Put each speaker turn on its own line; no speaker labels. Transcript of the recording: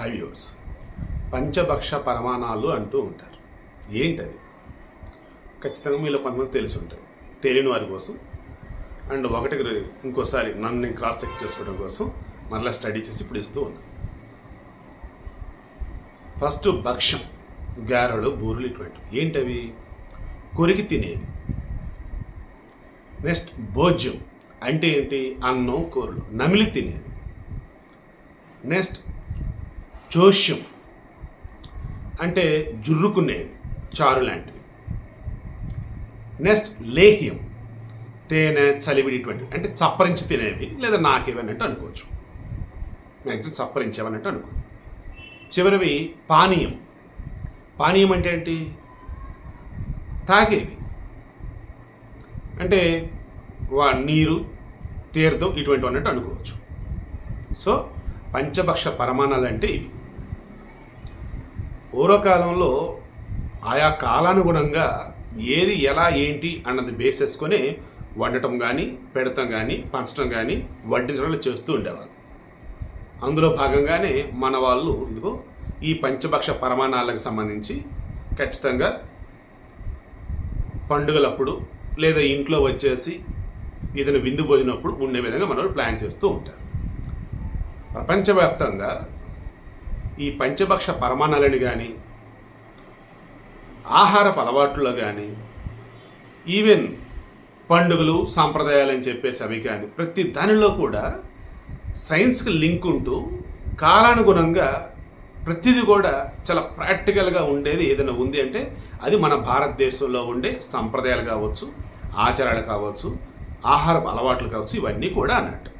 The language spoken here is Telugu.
హైవ్యూర్స్ పంచభక్ష పరమాణాలు అంటూ ఉంటారు. ఏంటది? ఖచ్చితంగా మీలో కొంతమంది తెలిసి ఉంటారు తెలియని వారి కోసం. అండ్ ఒకటికి ఇంకోసారి నన్ను నేను క్రాస్ చెక్ చేసుకోవడం కోసం మరలా స్టడీ చేసి ఇప్పుడు ఇస్తూ ఉన్నాను ఫస్ట్ భక్ష్యం గారెలు బూరెలు ఇటువంటివి. ఏంటవి? కొరికి తినేవి. నెక్స్ట్ భోజ్యం అంటే ఏంటి? అన్నం కూరలు. నమిలి తినేవి. నెక్స్ట్ జోష్యం అంటే జుర్రుకునేవి చారు లాంటివి నెక్స్ట్ లేహ్యం తేనె చలివిడిటువంటి అంటే చప్పరించి తినేవి లేదా నాకేవన్నట్టు అనుకోవచ్చు. నెక్స్ట్ చప్పరించేవన్నట్టు అనుకో చివరివి పానీయం. పానీయం అంటే ఏంటి? తాగేవి. అంటే వా నీరు తీర్థం ఇటువంటి అన్నట్టు అనుకోవచ్చు. సో పంచభక్ష పరమాణాలు అంటే ఇవి. పూర్వకాలంలో ఆయా కాలానుగుణంగా ఏది ఎలా ఏంటి అన్నది బేస్ చేసుకొని వండటం కానీ పెడతాం కానీ పంచడం కానీ వడ్డించడం చేస్తూ ఉండేవారు. అందులో భాగంగానే మన వాళ్ళు ఇదిగో ఈ పంచభక్ష పరమాణాలకు సంబంధించి ఖచ్చితంగా పండుగలప్పుడు లేదా ఇంట్లో వచ్చేసి ఏదైనా విందు భోజనప్పుడు ఉండే విధంగా మనం ప్లాన్ చేస్తూ ఉంటారు. ప్రపంచవ్యాప్తంగా ఈ పంచభక్ష పరమాణాలను కానీ ఆహారపు అలవాట్లు కానీ ఈవెన్ పండుగలు సాంప్రదాయాలు అని చెప్పేసి అవి కానీ ప్రతి దానిలో కూడా సైన్స్కి లింక్ ఉంటూ కాలానుగుణంగా ప్రతిదీ కూడా చాలా ప్రాక్టికల్గా ఉండేది ఏదైనా ఉంది అంటే అది మన భారతదేశంలో ఉండే సంప్రదాయాలు కావచ్చు ఆచారాలు కావచ్చు ఆహారపు అలవాట్లు కావచ్చు ఇవన్నీ కూడా అన్నట్టు.